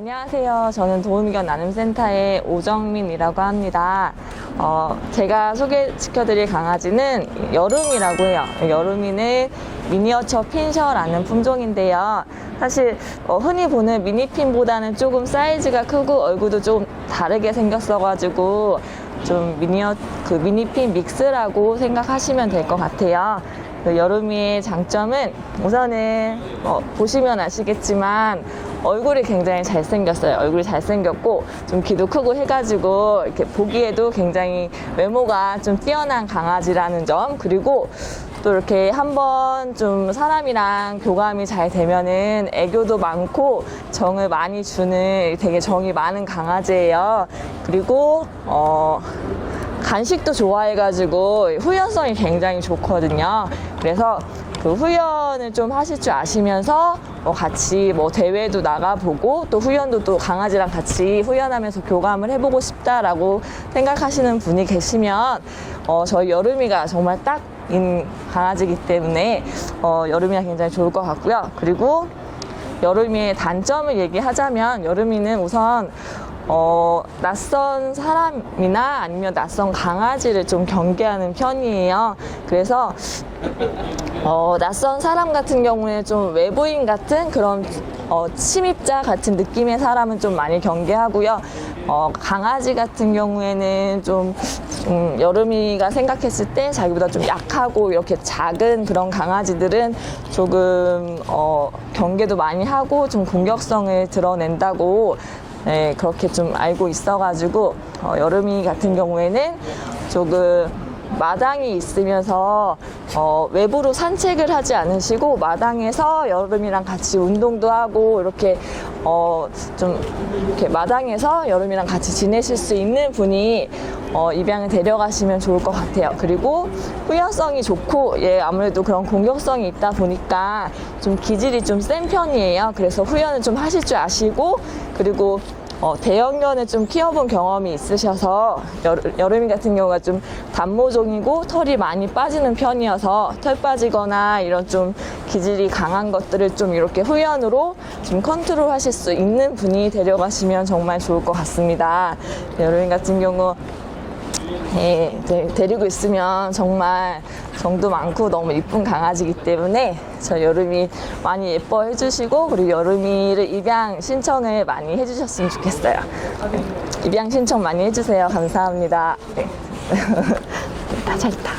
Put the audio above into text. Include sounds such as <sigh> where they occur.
안녕하세요. 저는 도우미견 나눔센터의 오정민이라고 합니다. 어, 제가 소개시켜드릴 강아지는 여름이라고 해요. 여름이는 미니어처 핀셔라는 품종인데요. 사실 어, 흔히 보는 미니핀보다는 조금 사이즈가 크고 얼굴도 좀 다르게 생겼어가지고 좀 미니어 그 미니핀 믹스라고 생각하시면 될 것 같아요. 그 여름이의 장점은 우선은 어, 보시면 아시겠지만 얼굴이 굉장히 잘생겼어요. 얼굴이 잘생겼고 좀 귀도 크고 해가지고 이렇게 보기에도 굉장히 외모가 좀 뛰어난 강아지라는 점 그리고 또 이렇게 한번 좀 사람이랑 교감이 잘 되면은 애교도 많고 정을 많이 주는 되게 정이 많은 강아지예요. 그리고 어 간식도 좋아해가지고 후연성이 굉장히 좋거든요. 그래서 그 후연을 좀 하실 줄 아시면서 뭐 같이 뭐 대회도 나가보고 또 후연도 또 강아지랑 같이 후연하면서 교감을 해보고 싶다라고 생각하시는 분이 계시면 어, 저희 여름이가 정말 딱 인 강아지이기 때문에 어, 여름이가 굉장히 좋을 것 같고요. 그리고 여름이의 단점을 얘기하자면 여름이는 우선 어, 낯선 사람이나 아니면 낯선 강아지를 좀 경계하는 편이에요. 그래서 어, 낯선 사람 같은 경우에 좀 외부인 같은 그런 어, 침입자 같은 느낌의 사람은 좀 많이 경계하고요. 어, 강아지 같은 경우에는 좀, 좀 여름이가 생각했을 때 자기보다 좀 약하고 이렇게 작은 그런 강아지들은 조금 어, 경계도 많이 하고 좀 공격성을 드러낸다고 네, 그렇게 좀 알고 있어가지고 어, 여름이 같은 경우에는 조금 마당이 있으면서 어, 외부로 산책을 하지 않으시고 마당에서 여름이랑 같이 운동도 하고 이렇게 어, 좀 이렇게 마당에서 여름이랑 같이 지내실 수 있는 분이 어, 입양을 데려가시면 좋을 것 같아요. 그리고 후연성이 좋고 예 아무래도 그런 공격성이 있다 보니까 좀 기질이 좀 센 편이에요. 그래서 후연을 좀 하실 줄 아시고 그리고 어, 대형견을 좀 키워본 경험이 있으셔서 여름, 여름 이 같은 경우가 좀 단모종이고 털이 많이 빠지는 편이어서 털 빠지거나 이런 좀 기질이 강한 것들을 좀 이렇게 후연으로 좀 컨트롤 하실 수 있는 분이 데려가시면 정말 좋을 것 같습니다. 여름이 같은 경우 예, 데- 데리고 있으면 정말 정도 많고 너무 이쁜 강아지이기 때문에 저 여름이 많이 예뻐해 주시고 그리고 여름이를 입양 신청을 많이 해주셨으면 좋겠어요. 네, 입양 신청 많이 해주세요. 감사합니다. 네. <laughs> 다 잘했다.